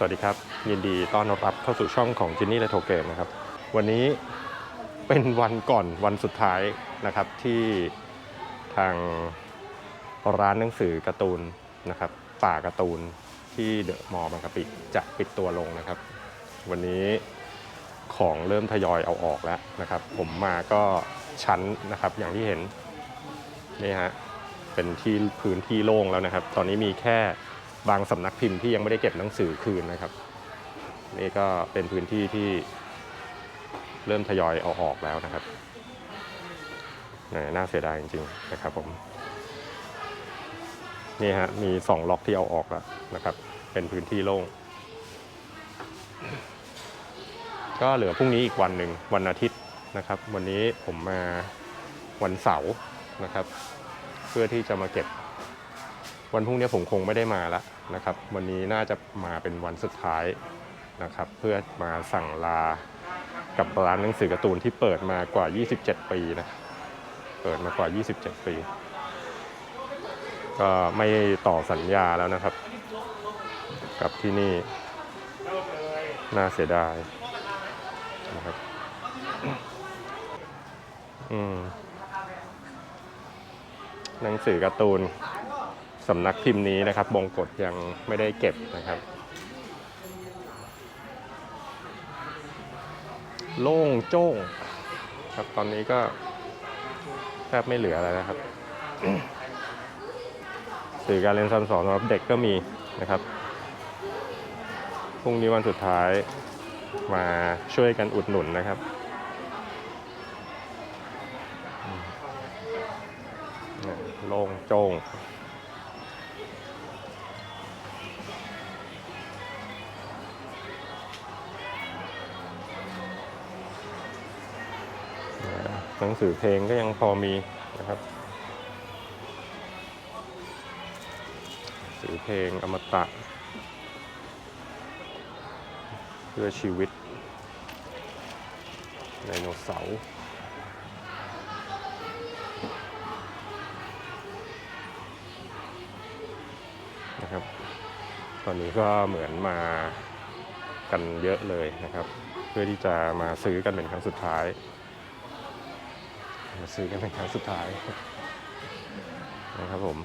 สวัสดีครับ ยินดีต้อนรับเข้าสู่ช่องของจินนี่และโทเกมนะครับ วันนี้เป็นวันก่อนวันสุดท้ายนะครับที่ทางร้านหนังสือการ์ตูนนะครับป่าการ์ตูนที่เดอะมอลล์บางกะปิจะปิดตัวลงนะครับ วันนี้ของเริ่มทยอยเอาออกแล้วนะครับ ผมมาก็ชั้นนะครับอย่างที่เห็นนี่ฮะเป็นที่พื้นที่โล่งแล้วนะครับ ตอนนี้มีแค่ บางสำนักพิมพ์ที่ยังไม่ได้เก็บหนังสือคืนนะครับ นี่ก็เป็นพื้นที่ที่เริ่มทยอยเอาออกแล้วนะครับน่าเสียดายจริงๆนะครับผมนี่ฮะมีสองล็อกที่เอาออกแล้วนะครับ เป็นพื้นที่โล่ง ก็เหลือพรุ่งนี้อีกวันหนึ่งวันอาทิตย์นะครับ วันนี้ผมมาวันเสาร์นะครับ เพื่อที่จะมาเก็บ วันพรุ่งนี้ผมคงไม่ได้มาแล้วนะครับ วันนี้น่าจะมาเป็นวันสุดท้ายนะครับ เพื่อมาสั่งลากับร้านหนังสือการ์ตูนที่เปิดมากว่า 27 ปีนะ เปิดมากว่า 27 ปี ก็ไม่ต่อสัญญาแล้วนะครับ กับที่นี่ น่าเสียดายนะครับ อืมหนังสือการ์ตูน สำนักพิมพ์นี้นะครับบงกฎยังไม่ได้เก็บนะครับ โล่งโจ้งครับตอนนี้ก็แทบไม่เหลืออะไรแล้วครับ สื่อการเรียนการสอนสำหรับเด็กก็มีนะครับพรุ่งนี้วันสุดท้ายมาช่วยกันอุดหนุนนะครับโล่งโจ้ง หนังสือเพลงก็ยังพอมีนะครับหนังสือเพลงอมตะ เพื่อชีวิตไดโนเสาร์นะครับ ตอนนี้ก็เหมือนมากันเยอะเลยนะครับ เพื่อที่จะมาซื้อกันเป็นครั้งสุดท้าย มาซื้อกันเป็นครั้งสุดท้ายนะครับผม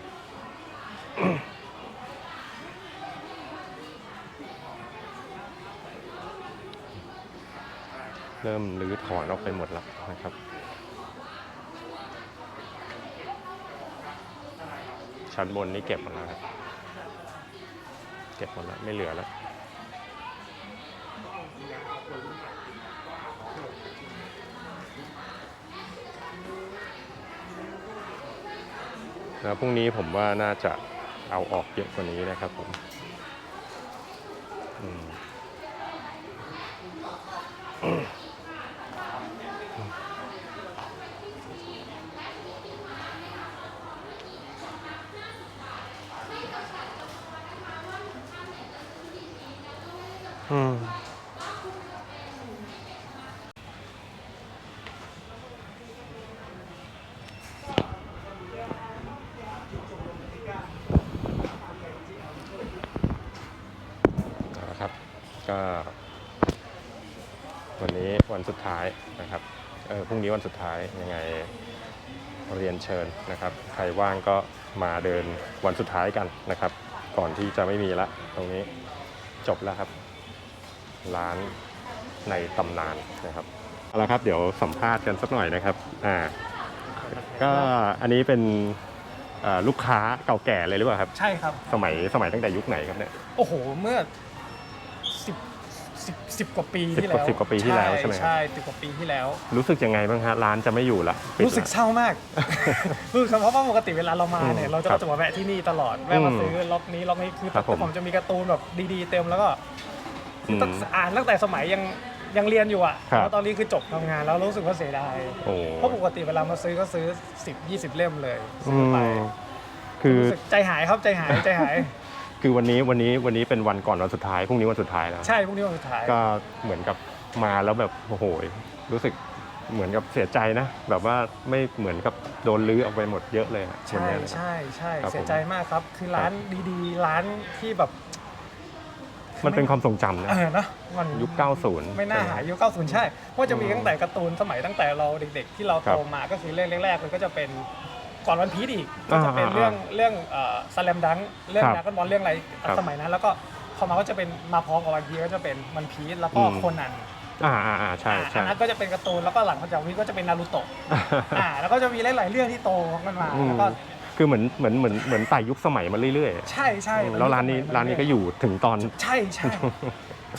เริ่มรื้อถอนออกไปหมดแล้วนะครับชั้นบนนี่เก็บหมดแล้วครับ เก็บหมดแล้ว ไม่เหลือแล้ว แล้วพรุ่งนี้ผมว่าน่าจะเอาออกเยอะกว่านี้นะครับผมอืมอืมเอาละครับ ก็วันนี้วันสุดท้ายนะครับเออพรุ่งนี้วันสุดท้ายยังไงเรียนเชิญนะครับ ใครว่างก็มาเดินวันสุดท้ายกันนะครับ ก่อนที่จะไม่มีละ ตรงนี้จบแล้วครับ ร้านในตำนานนะครับเอาละครับเดี๋ยวสัมภาษณ์กันสักหน่อยนะครับอ่าก็อันนี้เป็นเอ่อลูกค้าเก่าแก่เลยหรือเปล่าครับ ใช่ครับ สมัยสมัยตั้งแต่ยุคไหนครับเนี่ย โอ้โห เมื่อ 10 10 กว่าปีที่แล้วสิบกว่าปีที่แล้วใช่ไหมใช่สิบกว่าปีที่แล้ว รู้สึกยังไงบ้างฮะร้านจะไม่อยู่ละรู้สึกเศร้ามากคือเพราะว่าปกติเวลาเรามาเนี่ย เราจะจะมาแวะที่นี่ตลอด แวะมาซื้อล็อกนี้ล็อกนี้คือครับผม แต่จะมีการ์ตูนแบบดีๆเต็มแล้วก็อ่านตั้งแต่สมัยยังยังเรียนอยู่อะแล้วตอนนี้คือจบทำงานแล้วรู้สึกว่าเสียดายเพราะปกติเวลามาซื้อก็ซื้อสิบยี่สิบเล่มเลยซื้อไปคือ รู้สึกใจหายครับใจหายใจหาย คือวันนี้วันนี้วันนี้เป็นวันก่อนวันสุดท้ายพรุ่งนี้วันสุดท้ายแล้วใช่พรุ่งนี้วันสุดท้าย ก็เหมือนกับมาแล้วแบบโอ้โหรู้สึกเหมือนกับเสียใจนะแบบว่าไม่เหมือนกับโดนลื้อออกไปหมดเยอะเลยอะวันใช่เนี้ยนะครับ ใช่ใช่ครับเสียใจมากครับ คือร้านดีๆ ร้านที่แบบคมันเป็นความทรงจำนะเออนะมันยุค 90 ไม่น่าหายยุค90 ใช่เพราะจะมีตั้งแต่การ์ตูนสมัยตั้งแต่เราเด็ก ๆ ที่เราครัโตบมาก็คือเรื่องแรกๆมันก็จะเป็น ก่อนวันพีดอีกก็อ่าจะเป็นอ่าเรื่องเรื่องสแลมดังเรื่องครับดราก้อนบอลเรื่องอะไรครับสมัยนั้น แล้วก็พอมาก็จะเป็นมาพร้อมกับวันพีก็จะเป็นวันพีดแล้วก็อืมโคนันอ่าอ่าอ่าใช่อ่าใช่อันนั้นก็จะเป็นการ์ตูนแล้วก็หลังจากนี้ก็จะเป็นนารูโตะอ่าแล้วก็จะมีหลาย ๆ เรื่องที่โตกันมาอืมแล้วก็คือเหมือนเหมือนเหมือนเหมือนไต่ยุคสมัยมาเรื่อยๆ ใช่ใช่แล้วร้านนี้ร้านนี้ก็อยู่ถึงตอนใช่ใช่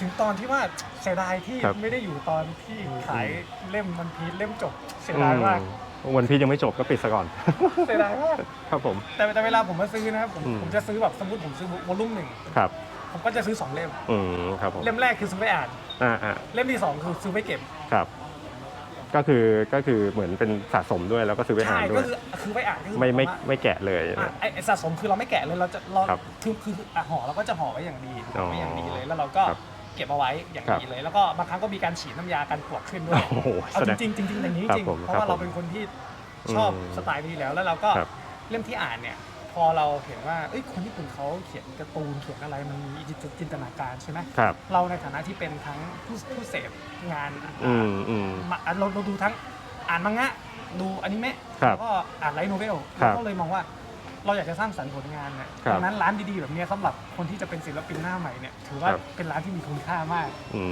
ถึงตอนที่ว่าเสียดายที่ครับไม่ได้อยู่ตอนที่ขายเล่มวันพีชเล่มจบเสียดายมากอืม วันพี่ยังไม่จบก็ปิดซะก่อน เสียดายมากครับผม แต่แต่เวลาผมมาซื้อนะครับผมอืม ผมจะซื้อแบบสมมติผมซื้อวอลลุ่มหนึ่งครับ ผมก็จะซื้อสองเล่ม อืมครับผมเล่มแรกคือซื้อไปอ่าน อ่าอ่าเล่มที่สองคือซื้อไปเก็บครับ ก็คือก็คือเหมือนเป็นสะสมด้วยแล้วก็ซื้อไปอ่าใช่นด้ก็วย คือคือไปอ่านก็คือไม่ไม่แบบว่าไม่แกะเลยอะไอ้ไอ้สะสมคือเราไม่แกะเลยเราจะเราครับคือคืออะห่อเราก็จะห่อไว้อย่างดีห่อไว้อย่างดีเลยแล้วเราก็ครับ เก็บเอาไว้อย่างครับดีเลย แล้วก็บางครั้งก็มีการฉีดน้ำยากันปลวกขึ้นด้วยโอ้โหเอาแสดจง ริงๆจริงๆอย่างนี้ครับจริงผมเพราะครับว่าเราผมเป็นคนที่ชอบอืมสไตล์นี้อยู่แล้ว แล้วเราก็ครับเล่มที่อ่านเนี่ยพอเราเห็นว่าเอ้ยคนญี่ปุ่นเขาเขียนการ์ตูนเขียนอะไรมันมีจินตนาการใช่ไหมครับ เราในฐานะที่เป็นทั้งผู้ผู้เสพงานอืมอืม มาอะเราเราดูทั้งอ่านมังงะดูอนิเมะครับแล้วก็อ่านไลท์โนเวลครัเราบก็เลยมองว่า เราอยากจะสร้างสรรค์ผลงานเนี่ยครับดังนั้นร้านดีๆแบบเนี้ยสำหรับคนที่จะเป็นศิลปินหน้าใหม่เนี่ยถือว่าครับ เป็นร้านที่มีคุณค่ามากอื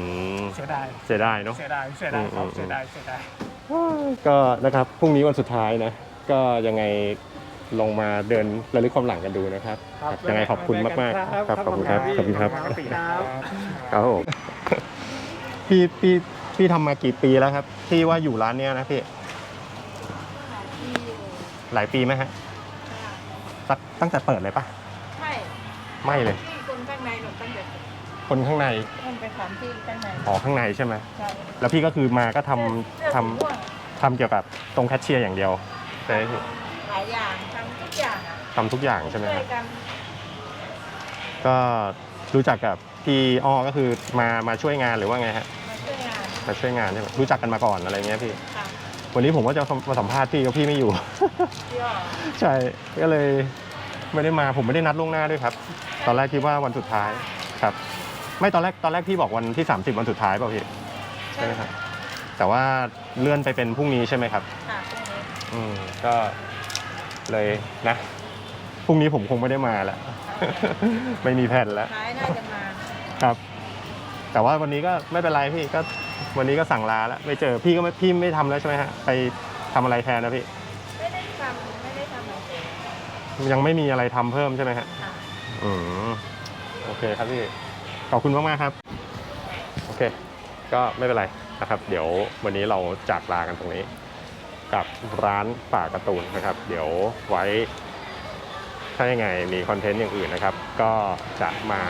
มเสียดายเสียดายเนาะ เสียดายเสียดายครับอืมอืมเสียดายเสียดาย ก็นะครับพรุ่งนี้วันสุดท้ายนะ ก็ยังไงลงมาเดินระลึกความหลังกันดูนะครับครับยังไงขอบคุณมากมากๆครับขอบคุณครับขอบคุณครับขอบคุณครับ ครับผมพี่พี่พี่ทำมากี่ปีแล้วครับ ที่ว่าอยู่ร้านเนี้ยนะพี่ หลายปีไหมฮะ สักตั้งแต่เปิดเลยปะใช่ไม่เลย ที่คนข้างในหนูตั้งแต่คนข้างในมันไปถามที่ข้างในอ๋อข้างในใช่ไหมใช่แล้วพี่ก็คือมาก็ทำเสื้อทำสีม่วงทำเกี่ยวกับตรงแคชเชียร์อย่างเดียวใช่ไหมพี่หลายอย่างทำทุกอย่างอะทำทุกอย่างใช่ไหมช่วครัยบกันก็รู้จักกับพี่อ้อก็คือมามาช่วยงานหรือว่าไงฮะมาช่วยงานมาช่วยงานใช่ไหมรู้จักกันมาก่อนอะไรเงี้ยพี่ค่ะ วันนี้ผมก็จะมาสัมภาษณ์พี่ก็พี่ไม่อยู่ที่ว่าใช่ก็เลยไม่ได้มาผมไม่ได้นัดล่วงหน้าด้วยครับ ตอนแรกคิดว่าวันสุดท้ายครับ ไม่ตอนแรกตอนแรกพี่บอกวันที่ 30 วันสุดท้ายเปล่าพี่ใช่ไหมครับ แต่ว่าเลื่อนไปเป็นพรุ่งนี้ใช่ไหมครับค่ะพวกนี้อืมก็เลยนะพรุ่งนี้ผมคงไม่ได้มาแล้วไม่มีแผนแล้วขายน่าจะมาครับ แต่ว่าวันนี้ก็ไม่เป็นไรพี่ก็ วันนี้ก็สั่งลาแล้วไม่เจอพี่ก็ไม่พี่ไม่ทำแล้วใช่ไหมฮะไปทำอะไรแทนนะพี่ไม่ได้ทำไม่ได้ทำอะไรเลยยังไม่มีอะไรทำเพิ่มใช่ไหมฮะ ค่ะ อืมโอเคครับพี่ ขอบคุณมากมากๆครับ โอเค ก็ไม่เป็นไรนะครับ เดี๋ยววันนี้เราจากลากันตรงนี้ กับร้านป่าการ์ตูนนะครับ เดี๋ยวไว้ ถ้ายังไงมีคอนเทนต์อย่างอื่นนะครับ ก็จะมา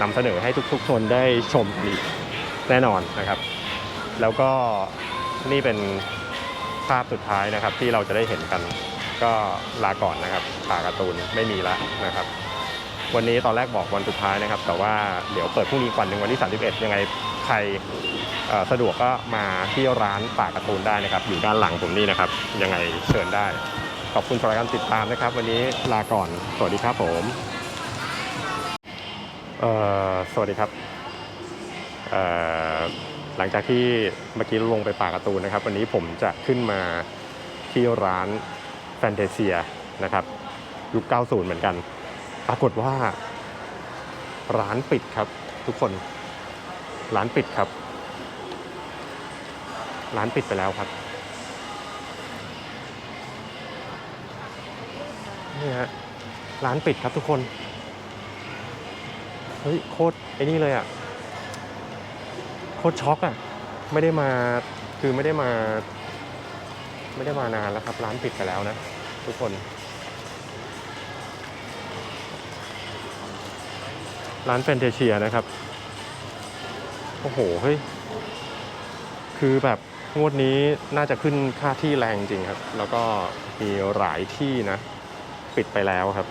นำเสนอให้ทุกๆคนได้ชมอีก แน่นอนนะครับ แล้วก็นี่เป็นภาพสุดท้ายนะครับที่เราจะได้เห็นกัน ก็ลาก่อนนะครับป่าการ์ตูนไม่มีแล้วนะครับ วันนี้ตอนแรกบอกวันสุดท้ายนะครับ แต่ว่าเดี๋ยวเปิดพรุ่งนี้กวันหนึ่งวันที่ 31 ยังไงใครสะดวกก็มาที่ร้านป่าการ์ตูนได้นะครับ อยู่ด้านหลังผมนี่นะครับ ยังไงเชิญได้ ขอบคุณสำหรับการติดตามนะครับ วันนี้ลาก่อน สวัสดีครับผมสวัสดีครับ หลังจากที่เมื่อกี้ลงไปป่าการ์ตูนนะครับ วันนี้ผมจะขึ้นมาที่ร้านแฟนเ a เซียนะครับ ยุค 90 เหมือนกัน ปรากฏว่า ร้านปิดครับ ทุกคน ร้านปิดครับ ร้านปิดไปแล้วครับนี่ฮะร้านปิดครับทุกคน เฮ้ย โคตรไอ้นี่เลยอะ โคตรช็อกอะไม่ได้มาคือไม่ได้มา ไม่ได้มานานแล้วครับ ร้านปิดไปแล้วนะ ทุกคน ร้านแฟนเทเชียนะครับ โอ้โหเฮ้ยคือแบบงวดนี้น่าจะขึ้นค่าที่แรงจริงครับ แล้วก็มีหลายที่นะ ปิดไปแล้วครับ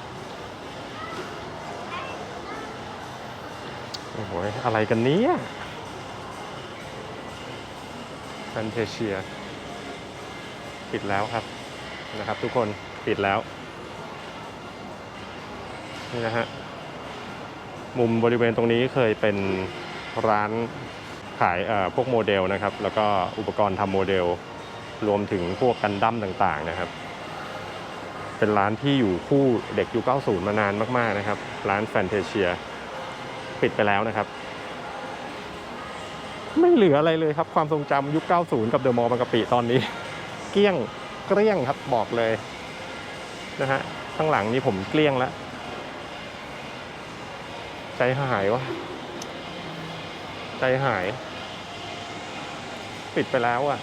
โอ้โหอะไรกันเนี้ย แฟนเทเชียปิดแล้วครับนะครับ ทุกคนปิดแล้วนี่นะฮะมุมบริเวณตรงนี้เคยเป็นร้านขายเอ่อพวกโมเดลนะครับ แล้วก็อุปกรณ์ทำโมเดล รวมถึงพวกกันดั้มต่างๆนะครับ เป็นร้านที่อยู่คู่เด็กยุค90 มานานมากๆนะครับ ร้านแฟนเทเชีย ปิดไปแล้วนะครับ ไม่เหลืออะไรเลยครับ ความทรงจำยุค 90 กับเดอะมอลล์บางกะปิตอนนี้ เกลี้ยงเกลี้ยงครับบอกเลยนะฮะข้างหลังนี่ผมเกลี้ยงแล้ว ใจหายวะใจหาย ปิดไปแล้วอะ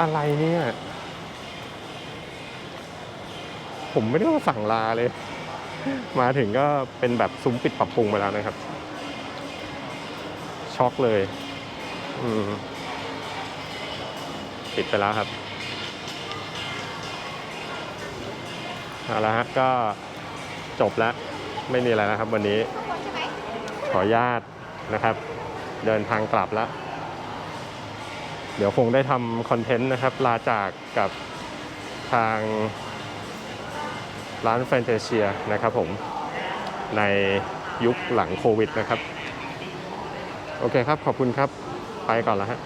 อะไรเนี่ย ผมไม่ได้มาสั่งลาเลย มาถึงก็เป็นแบบซุ้มปิดปรับปรุงไปแล้วนะครับ ช็อกเลย อืมปิดไปแล้วครับเอาละฮะก็จบแล้วไม่มีอะไรแล้วครับ วันนี้ขออนุญาตนะครับ เดินทางกลับแล้ว เดี๋ยวคงได้ทำคอนเทนต์นะครับ ลาจากกับทางร้านแฟนเทเชียนะครับผมในยุคหลังโควิดนะครับ โอเคครับ ขอบคุณครับ ไปก่อนแล้วฮะ